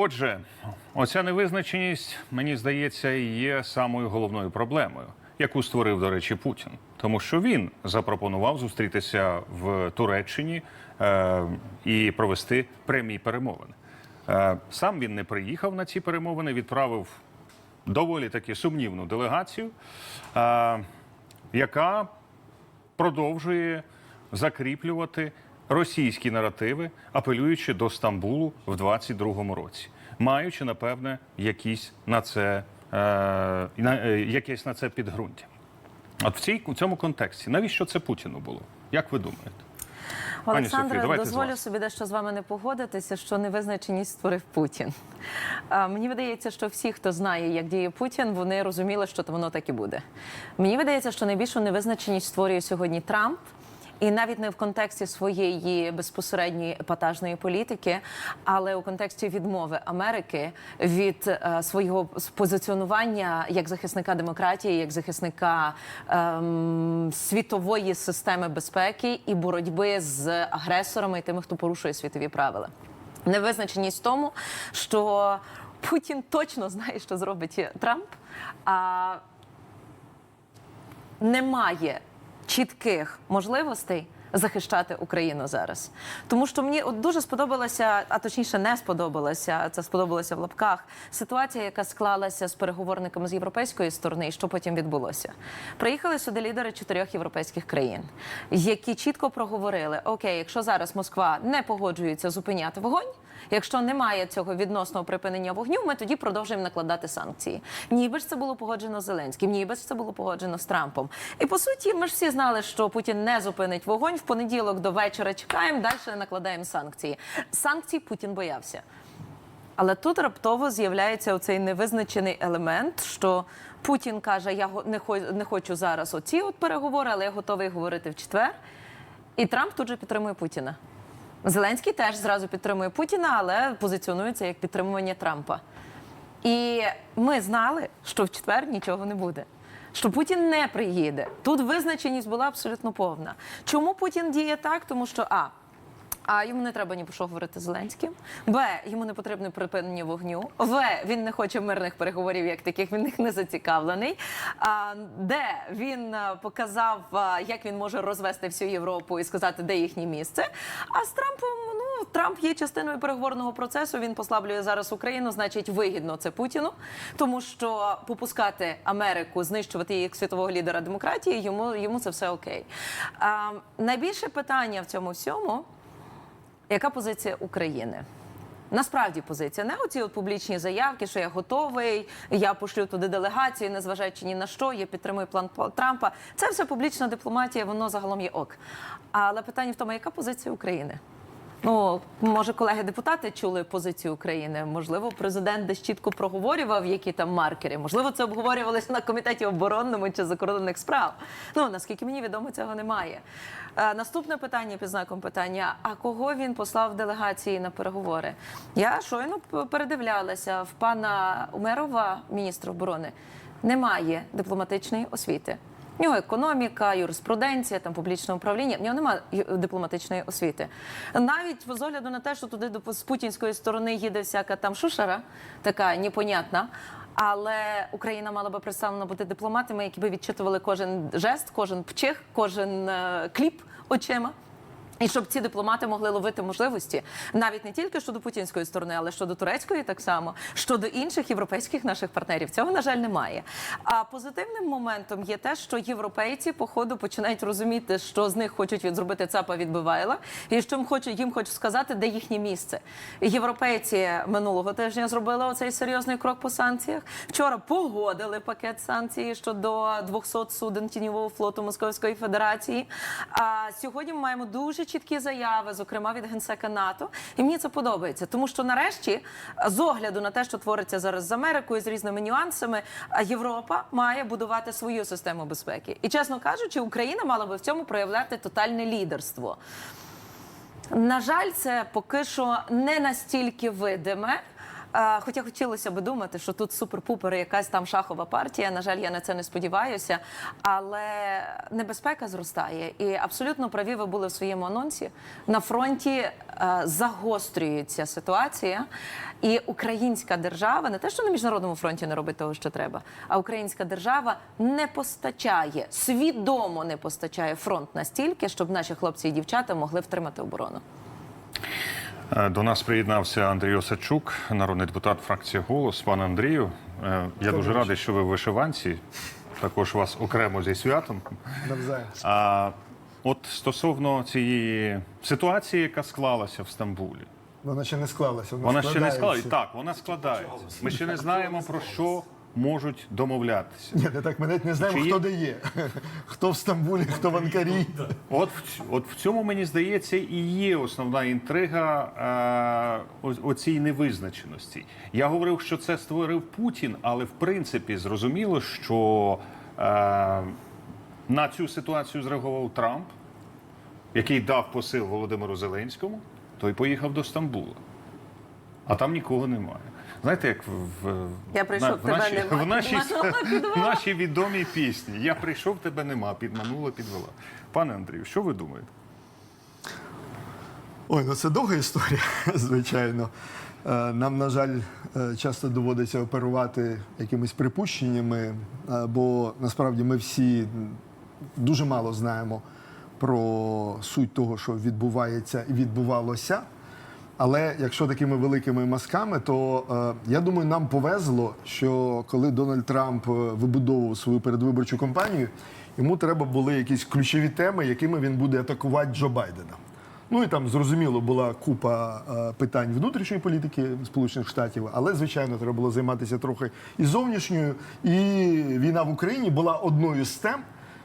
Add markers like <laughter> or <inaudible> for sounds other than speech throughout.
Отже, оця невизначеність, мені здається, є самою головною проблемою, яку створив, до речі, Путін. Тому що він запропонував зустрітися в Туреччині е, і провести прямі перемовини. Е, сам він не приїхав на ці перемовини, відправив доволі таки сумнівну делегацію, е, яка продовжує закріплювати російські наративи, апелюючи до Стамбулу в 22-му році, маючи напевне якісь на це е, на, е, якесь на це підґрунтя. От в цій у цьому контексті навіщо це Путіну було? Як ви думаєте? Олександре, дозволю собі дещо з вами не погодитися, що невизначеність створив Путін. А, мені видається, що всі, хто знає, як діє Путін, вони розуміли, що воно так і буде. Мені видається, що найбільшу невизначеність створює сьогодні Трамп. І навіть не в контексті своєї безпосередньої епатажної політики, але у контексті відмови Америки від е, свого позиціонування як захисника демократії, як захисника ем, світової системи безпеки і боротьби з агресорами і тими, хто порушує світові правила. Невизначеність в тому, що Путін точно знає, що зробить Трамп. А немає чітких можливостей захищати Україну зараз. Тому що мені от дуже сподобалася, а точніше не сподобалася, це сподобалося в лапках, ситуація, яка склалася з переговорниками з європейської сторони, і що потім відбулося. Приїхали сюди лідери чотирьох європейських країн, які чітко проговорили: Окей, якщо зараз Москва не погоджується зупиняти вогонь. Якщо немає цього відносного припинення вогню, ми тоді продовжуємо накладати санкції. Ніби ж це було погоджено з Зеленським, ніби ж це було погоджено з Трампом. І по суті, ми ж всі знали, що Путін не зупинить вогонь. В понеділок до вечора чекаємо, далі накладаємо санкції. Санкцій Путін боявся. Але тут раптово з'являється оцей невизначений елемент, що Путін каже: Я не хочу зараз оці от переговори, але я готовий говорити в четвер. І Трамп тут же підтримує Путіна. Зеленський теж зразу підтримує Путіна, але позиціонується як підтримування Трампа. І ми знали, що в четвер нічого не буде. Що Путін не приїде. Тут визначеність була абсолютно повна. Чому Путін діє так? Тому що а. А йому не треба ні про що говорити з Зеленським. Б. Йому не потрібне припинення вогню. В. Він не хоче мирних переговорів, як таких, він них не зацікавлений. А, Д. Він показав, як він може розвести всю Європу і сказати, де їхнє місце. А з Трампом, ну Трамп є частиною переговорного процесу. Він послаблює зараз Україну, значить, вигідно це Путіну, тому що попускати Америку, знищувати її як світового лідера демократії, йому, йому це все окей. А, найбільше питання в цьому всьому. Яка позиція України? Насправді позиція не оці от публічні заявки, що я готовий, я пошлю туди делегацію, незважаючи ні на що, я підтримую план Пла- Трампа. Це все публічна дипломатія, воно загалом є ок. Але питання в тому, яка позиція України? Ну, може, колеги-депутати чули позицію України. Можливо, президент десь чітко проговорював, які там маркери. Можливо, це обговорювалося на комітеті оборонному чи закордонних справ. Ну наскільки мені відомо, цього немає. Е, наступне питання під знаком питання: а кого він послав делегації на переговори? Я щойно передивлялася в пана Умерова, міністра оборони, немає дипломатичної освіти. В нього економіка, юриспруденція, там публічне управління. В нього немає дипломатичної освіти. Навіть з огляду на те, що туди з путінської сторони їде всяка там шушера, така непонятна. Але Україна мала би представлена бути дипломатами, які би відчитували кожен жест, кожен пчих, кожен е, кліп очима. І щоб ці дипломати могли ловити можливості навіть не тільки щодо путінської сторони, але щодо турецької, так само щодо інших європейських наших партнерів. Цього на жаль немає. А позитивним моментом є те, що європейці по ходу починають розуміти, що з них хочуть від зробити цапа відбивайла, і що їм хочуть їм хочуть сказати, де їхнє місце. Європейці минулого тижня зробили оцей серйозний крок по санкціях. Вчора погодили пакет санкцій щодо 200 суден тіньового флоту Московської Федерації. А сьогодні ми маємо дуже чіткі заяви, зокрема від генсека НАТО. І мені це подобається, тому що нарешті, з огляду на те, що твориться зараз з Америкою з різними нюансами, Європа має будувати свою систему безпеки. І чесно кажучи, Україна мала би в цьому проявляти тотальне лідерство. На жаль, це поки що не настільки видиме. Хоча хотілося б думати, що тут супер-пупер якась там шахова партія. На жаль, я на це не сподіваюся. Але небезпека зростає. І абсолютно праві ви були в своєму анонсі. На фронті е, загострюється ситуація, і українська держава не те, що на міжнародному фронті не робить того, що треба, а українська держава не постачає, свідомо не постачає фронт настільки, щоб наші хлопці і дівчата могли втримати оборону. Е, До нас приєднався Андрій Осадчук, народний депутат фракції Голос. Пане Андрію, е, я дуже радий, що ви в вишиванці. Також вас окремо зі святом. Навзаєм. А от стосовно цієї ситуації, яка склалася в Стамбулі, Вона ще не склалася. Вона, вона ще не складається. склалася. Так, вона складається. Ми ще не знаємо про що можуть домовлятися. Ні, так ми навіть не знаємо, Чи є- хто де є. <laughs> Хто в Стамбулі, хто в Анкарі. От, в от в цьому мені здається і є основна інтрига е, оцій невизначеності. Я говорив, що це створив Путін, але в принципі зрозуміло, що е, на цю ситуацію зреагував Трамп, який дав посил Володимиру Зеленському, той поїхав до Стамбула. А там нікого немає. Знаєте, як в, Я прийшов, в, тебе нашій, нема, в, нашій, в нашій відомій пісні Я прийшов, тебе нема, підманула, підвела. Пане Андрію, що ви думаєте? Ой, ну це довга історія, <laughs> звичайно. Е, Нам, на жаль, е, часто доводиться оперувати якимись припущеннями, е, бо насправді ми всі дуже мало знаємо про суть того, що відбувається і відбувалося. Але якщо такими великими мазками, то е, я думаю, нам повезло, що коли Дональд Трамп е, вибудовував свою передвиборчу кампанію, йому треба були якісь ключові теми, якими він буде атакувати Джо Байдена. Ну і там зрозуміло була купа е, питань внутрішньої політики Сполучених Штатів, але звичайно треба було займатися трохи і зовнішньою. І війна в Україні була одною з тем,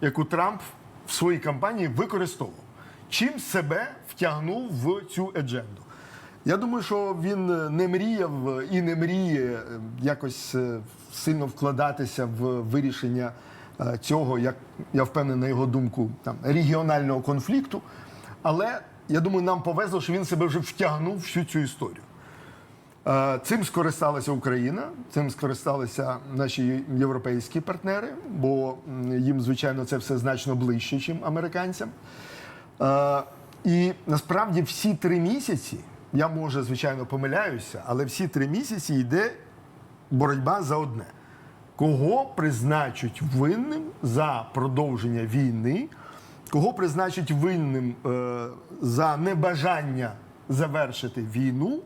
яку Трамп в своїй кампанії використовував. Чим себе втягнув в цю едженду. Я думаю, що він е, не мріяв і не мріє е, якось е, сильно вкладатися в вирішення е, цього, як я впевнений на його думку, там регіонального конфлікту. Але я думаю, нам повезло, що він себе вже втягнув всю цю історію. Е, Цим скористалася Україна, цим скористалися наші європейські партнери, бо їм, звичайно, це все значно ближче, ніж американцям. Е, І насправді всі три місяці, я може, звичайно, помиляюся, але всі три місяці йде боротьба за одне: кого призначать винним за продовження війни, кого призначать винним е, за небажання завершити війну.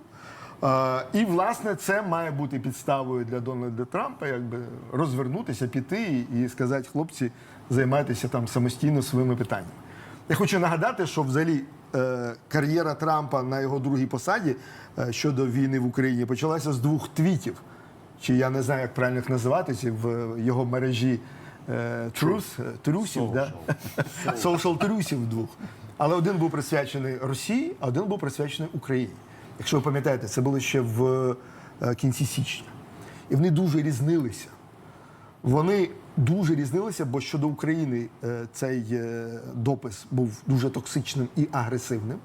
Е, і, власне, це має бути підставою для Дональда Трампа, якби розвернутися, піти і сказати, хлопці, займайтеся там самостійно своїми питаннями. Я хочу нагадати, що взагалі кар'єра Трампа на його другій посаді е, щодо війни в Україні почалася з двох твітів. Чи я не знаю, як правильно їх називати, ці в його мережі е, Truth, е, трусів, да? social <laughs> трусів двох. Але один був присвячений Росії, а один був присвячений Україні. Якщо ви пам'ятаєте, це було ще в е, кінці січня. І вони дуже різнилися. Вони дуже різнилися, бо щодо України е, цей е, допис був дуже токсичним і агресивним,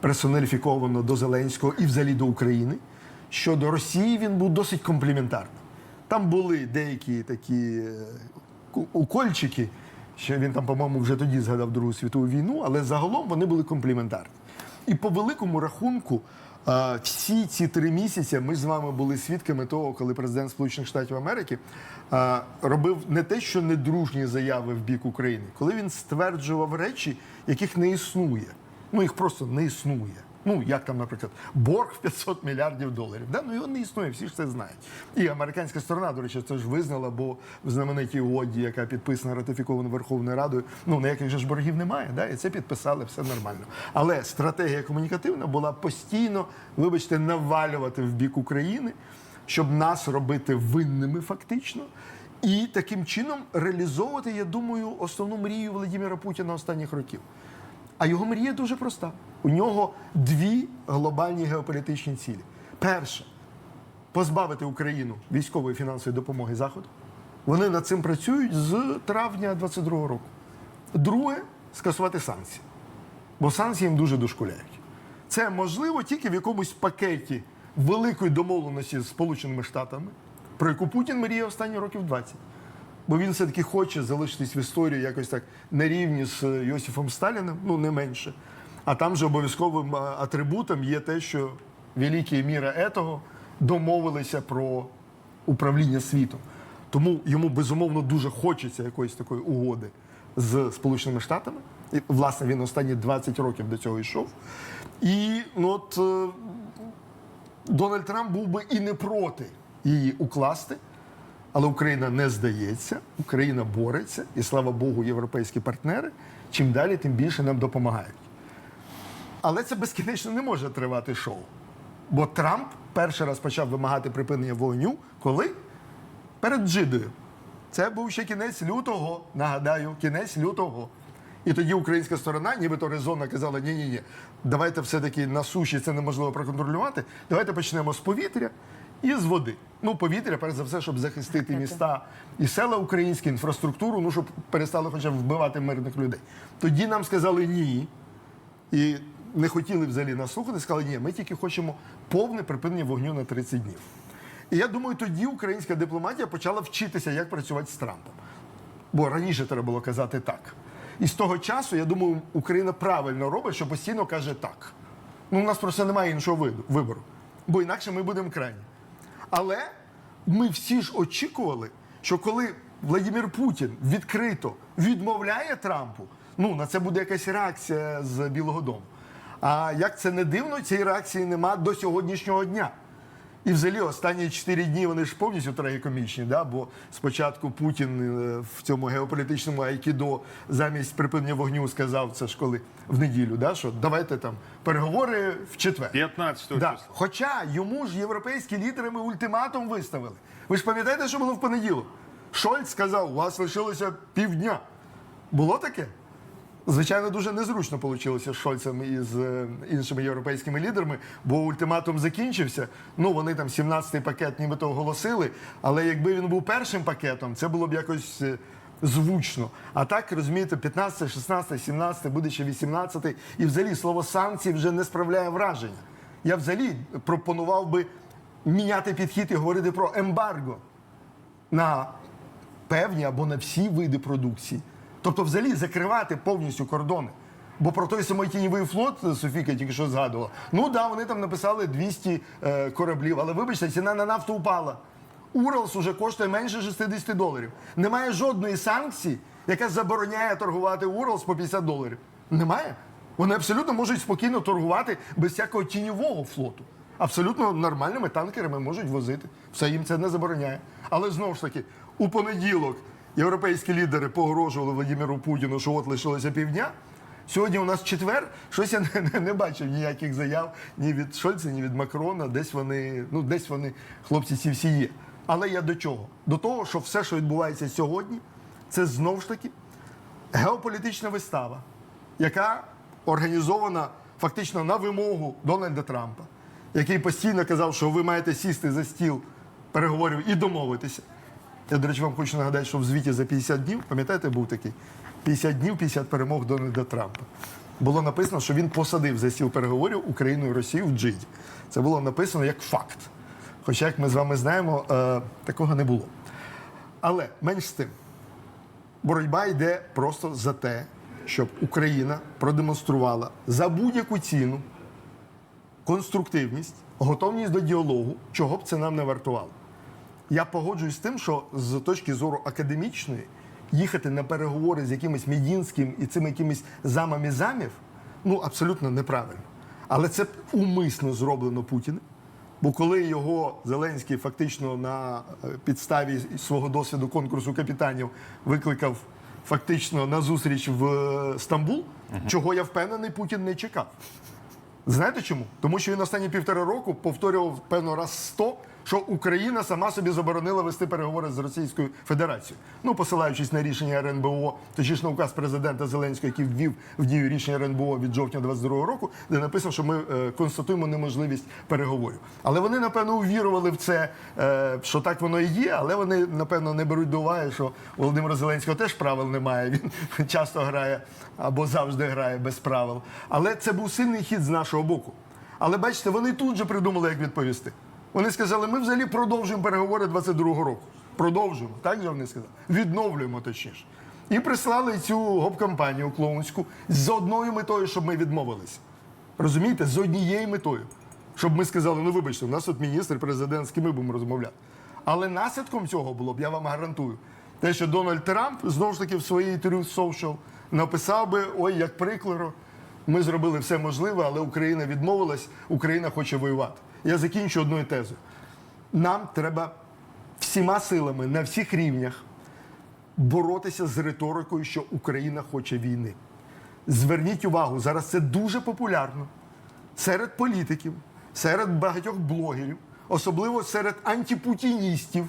персоналіфіковано до Зеленського і взагалі до України. Щодо Росії він був досить компліментарним. Там були деякі такі е, укольчики, що він там, по-моєму, вже тоді згадав Другу світову війну, але загалом вони були компліментарні. І по великому рахунку, всі ці три місяці ми з вами були свідками того, коли президент Сполучених Штатів Америки робив не те, що недружні заяви в бік України, коли він стверджував речі, яких не існує. Ну їх просто не існує. Ну, як там, наприклад, борг в 500 мільярдів доларів. Да? Ну його не існує, всі ж це знають. І американська сторона, до речі, це ж визнала, бо в знаменитій угоді, яка підписана, ратифікована Верховною Радою, ну ніяких же ж боргів немає, да? і це підписали, все нормально. Але стратегія комунікативна була постійно, вибачте, навалювати в бік України, щоб нас робити винними фактично. І таким чином реалізовувати, я думаю, основну мрію Володимира Путіна останніх років. А його мрія дуже проста. У нього дві глобальні геополітичні цілі. Перше позбавити Україну військової фінансової допомоги Заходу. Вони над цим працюють з травня 22-го року. Друге скасувати санкції. Бо санкції їм дуже дошкуляють. Це можливо тільки в якомусь пакеті великої домовленості з Сполученими Штатами, про яку Путін мріє останні років 20. Бо він все-таки хоче залишитись в історії якось так на рівні з Йосифом Сталіним, ну не менше. А там же обов'язковим атрибутом є те, що великі міра етого домовилися про управління світом. Тому йому безумовно дуже хочеться якоїсь такої угоди з Сполученими Штатами. І, власне, він останні 20 років до цього йшов. І ну, от е, Дональд Трамп був би і не проти її укласти, але Україна не здається, Україна бореться, і слава Богу, європейські партнери чим далі, тим більше нам допомагають. Але це безкінечно не може тривати шоу. Бо Трамп перший раз почав вимагати припинення вогню, коли? Перед Джидою. Це був ще кінець лютого, нагадаю, кінець лютого. І тоді українська сторона, нібито резонно казала, ні ні ні давайте все-таки на суші це неможливо проконтролювати. Давайте почнемо з повітря і з води. Ну, повітря, перш за все, щоб захистити міста і села українські, інфраструктуру, ну щоб перестали хоча б вбивати мирних людей. Тоді нам сказали ні. І не хотіли взагалі нас слухати, сказали, ні, ми тільки хочемо повне припинення вогню на 30 днів. І я думаю, тоді українська дипломатія почала вчитися, як працювати з Трампом. Бо раніше треба було казати так. І з того часу, я думаю, Україна правильно робить, що постійно каже так. Ну, у нас просто немає іншого вибору. Бо інакше ми будемо крайні. Але ми всі ж очікували, що коли Владимир Путін відкрито відмовляє Трампу, ну на це буде якась реакція з Білого Дому. А як це не дивно, цієї реакції нема до сьогоднішнього дня. І взагалі останні чотири дні вони ж повністю трагікомічні, да? бо спочатку Путін е, в цьому геополітичному айкідо замість припинення вогню сказав це ж коли в неділю, да? що давайте там переговори в четвер. 15 Да. числа. Хоча йому ж європейські лідери ми ультиматум виставили. Ви ж пам'ятаєте, що було в понеділок? Шольц сказав, у вас лишилося півдня. Було таке? Звичайно, дуже незручно вийшло з Шольцем і з е, іншими європейськими лідерами, бо ультиматум закінчився. Ну, вони там 17-й пакет нібито оголосили, але якби він був першим пакетом, це було б якось е, звучно. А так, розумієте, 15, 16, 17, буде ще 18. І взагалі слово санкції вже не справляє враження. Я взагалі пропонував би міняти підхід і говорити про ембарго на певні або на всі види продукції. Тобто, взагалі, закривати повністю кордони. Бо про той самий тіньовий флот Софіка тільки що згадувала. Ну да, вони там написали 200 е, кораблів, але вибачте, ціна на нафту упала. Уралс уже коштує менше 60 доларів. Немає жодної санкції, яка забороняє торгувати Уралс по 50 доларів. Немає. Вони абсолютно можуть спокійно торгувати без всякого тіньового флоту. Абсолютно нормальними танкерами можуть возити. Все їм це не забороняє. Але знову ж таки, у понеділок європейські лідери погрожували Владимиру Путіну, що от лишилося півдня. Сьогодні у нас четвер. Щось я не, не, не бачив ніяких заяв ні від Шольца, ні від Макрона. Десь вони, ну десь вони, хлопці, ці всі є. Але я до чого? До того, що все, що відбувається сьогодні, це знову ж таки геополітична вистава, яка організована фактично на вимогу Дональда Трампа, який постійно казав, що ви маєте сісти за стіл переговорів і домовитися. Я, до речі, вам хочу нагадати, що в звіті за 50 днів, пам'ятаєте, був такий 50 днів, 50 перемог Дональда Трампа. Було написано, що він посадив за стіл переговорів Україну і Росію в Джиді. Це було написано як факт. Хоча, як ми з вами знаємо, е, такого не було. Але менш з тим, боротьба йде просто за те, щоб Україна продемонструвала за будь-яку ціну конструктивність, готовність до діалогу, чого б це нам не вартувало. Я погоджуюсь з тим, що з точки зору академічної їхати на переговори з якимось Медінським і цими якимись замами замів ну абсолютно неправильно. Але це умисно зроблено Путіним. Бо коли його Зеленський фактично на е, підставі свого досвіду конкурсу капітанів викликав фактично на зустріч в е, Стамбул, чого я впевнений, Путін не чекав. Знаєте чому? Тому що він останні півтора року повторював певно раз сто, що Україна сама собі заборонила вести переговори з Російською Федерацією. Ну, посилаючись на рішення РНБО, точніше на указ президента Зеленського, який ввів в дію рішення РНБО від жовтня 22 року, де написано, що ми е, констатуємо неможливість переговорів. Але вони напевно увірували в це, е, що так воно і є, але вони напевно не беруть до уваги, що Володимира Зеленського теж правил немає. Він <laughs> часто грає або завжди грає без правил. Але це був сильний хід з нашого боку. Але бачите, вони тут же придумали, як відповісти. Вони сказали, ми взагалі продовжуємо переговори 22-го року. Продовжуємо, так же вони сказали? Відновлюємо точніше. І прислали цю гоп-кампанію клоунську з одною метою, щоб ми відмовилися. Розумієте, з однією метою. Щоб ми сказали, ну вибачте, у нас тут міністр, президент, з ким ми будемо розмовляти. Але наслідком цього було б, я вам гарантую, те, що Дональд Трамп знову ж таки в своїй Truth Social написав би: ой, як прикладно, ми зробили все можливе, але Україна відмовилась, Україна хоче воювати. Я закінчу одною тезою. Нам треба всіма силами на всіх рівнях боротися з риторикою, що Україна хоче війни. Зверніть увагу, зараз це дуже популярно серед політиків, серед багатьох блогерів, особливо серед антипутіністів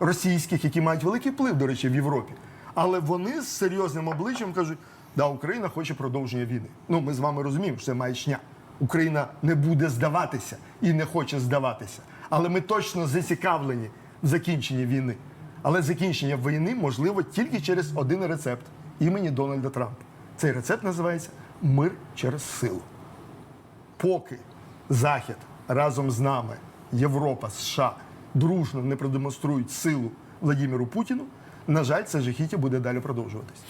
російських, які мають великий вплив, до речі, в Європі. Але вони з серйозним обличчям кажуть, да, Україна хоче продовження війни. Ну, ми з вами розуміємо, що це маячня. Україна не буде здаватися і не хоче здаватися. Але ми точно зацікавлені в закінченні війни. Але закінчення війни можливо тільки через один рецепт імені Дональда Трампа. Цей рецепт називається мир через силу поки Захід разом з нами, Європа, США, дружно не продемонструють силу Владимиру Путіну, на жаль, це жахіття буде далі продовжуватись.